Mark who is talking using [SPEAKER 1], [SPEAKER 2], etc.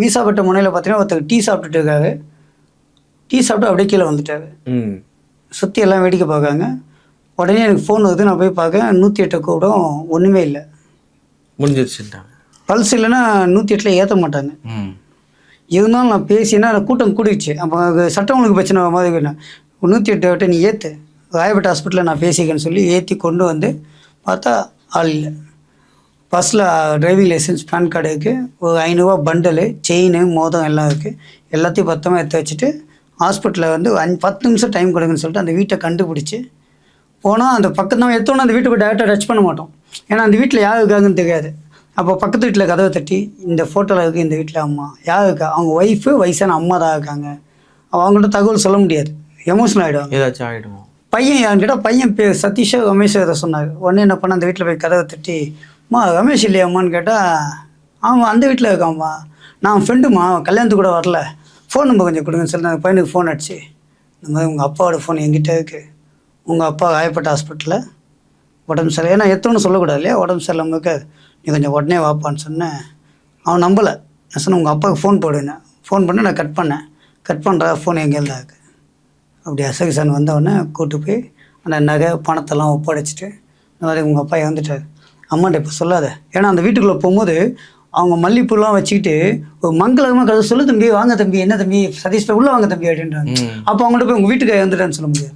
[SPEAKER 1] மீசாப்பட்ட முனையில் பார்த்தீங்கன்னா ஒருத்தர் டீ சாப்பிட்டுட்டு இருக்காரு. டீ சாப்பிட்டு அப்படியே கீழே வந்துட்டாரு. சுற்றி எல்லாம் வேடிக்கை பார்க்காங்க. உடனே எனக்கு ஃபோன் வருது. நான் போய் பார்க்க நூற்றி எட்டு கூடம் ஒன்றுமே இல்லை.
[SPEAKER 2] முடிஞ்சிருச்சுட்டாங்க
[SPEAKER 1] பல்ஸ் இல்லைன்னா நூற்றி எட்டில் ஏற்ற மாட்டாங்க.
[SPEAKER 2] ம்.
[SPEAKER 1] இருந்தாலும் நான் பேசினா கூட்டம் கூடிடுச்சு. அப்போ சட்டம் ஒழுங்கு பிரச்சனை மாதிரி நூற்றி எட்டு விட்டு நீ ஏற்று ராயப்பேட்டை ஹாஸ்பிட்டலில் நான் பேசிக்கன்னு சொல்லி ஏற்றி கொண்டு வந்து பார்த்தா ஆள் இல்லை. பஸ்ஸில் டிரைவிங் லைசன்ஸ் பேன் கார்டு இருக்குது ஒரு ஐநூறுரூவா பண்டலு செயின் மோதம் எல்லாம் இருக்குது எல்லாத்தையும் பத்திரமா எடுத்து வச்சுட்டு ஹாஸ்பிட்டலில் வந்து அஞ்சு பத்து நிமிஷம் டைம் கொடுங்கன்னு சொல்லிட்டு அந்த வீட்டை கண்டுபிடிச்சி போனால் அந்த பக்கத்து நம்ம எடுத்தோன்னே அந்த வீட்டுக்கு டேரெக்டாக டச் பண்ண மாட்டோம். ஏன்னா அந்த வீட்டில் யார் இருக்காங்கன்னு தெரியாது. அப்போ பக்கத்து வீட்டில் கதவை தட்டி இந்த ஃபோட்டோவில் இருக்குது இந்த வீட்டில் அம்மா. யார் இருக்கா? அவங்க ஒய்ஃபு வயசான அம்மா தான் இருக்காங்க. அவங்கள்ட்ட தகவல் சொல்ல முடியாது. எமோஷனல் ஆகிடுவாங்க
[SPEAKER 2] ஏதாச்சும் ஆகிடுமோ
[SPEAKER 1] பையன் யாருன்னு கேட்டால் பையன் பேர் சதீஷோ ரமேஷோ இதை சொன்னார். உடனே என்ன பண்ண அந்த வீட்டில் போய் கதவை தட்டி அம்மா ரமேஷ் இல்லையாம்மான்னு கேட்டால் ஆமாம் அந்த வீட்டில் இருக்காம்மா. நான் ஃப்ரெண்டுமா கல்யாணத்துக்கு கூட வரல. ஃபோன் நம்பர் கொஞ்சம் கொடுங்கன்னு சொல்லி நான் பையனுக்கு ஃபோன் அடிச்சு. இந்த மாதிரி உங்கள் அப்பாவோட ஃபோன் எங்கிட்ட இருக்குது உங்கள் அப்பா காயப்பட்ட ஹாஸ்பிட்டலில் உடம்பு சரியில்லை. ஏன்னா எத்தனை சொல்லக்கூடாது இல்லையா? உடம்பு சரியில்லாமல் இருக்காது நீ கொஞ்சம் உடனே வாப்பான்னு சொன்னேன். அவன் நம்பலை. நான் சொன்னேன் உங்கள் அப்பாவுக்கு ஃபோன் போடுவேன் ஃபோன் பண்ணி நான் கட் பண்ணேன். கட் பண்ணுற ஃபோன் எங்கே இருந்தா இருக்குது அப்படி அசகிசன் வந்தவொடனே கூட்டு போய் அந்த நகை பணத்தெல்லாம் ஒப்படைச்சிட்டு இந்த மாதிரி உங்கள் அப்பா இறந்துட்டார். அம்மாட்ட இப்போ சொல்லாத. ஏன்னா அந்த வீட்டுக்குள்ளே போகும்போது அவங்க மல்லிப்பூலாம் வச்சுக்கிட்டு ஒரு மங்களகமாக கதை சொல்லு தம்பி வாங்க தம்பி என்ன தம்பி சதீஷ் உள்ளே வாங்க தம்பி அப்படின்றாங்க. அப்போ அவங்கள்ட்ட போய் உங்கள் வீட்டுக்கு இறந்துட்டான்னு சொல்ல முடியாது.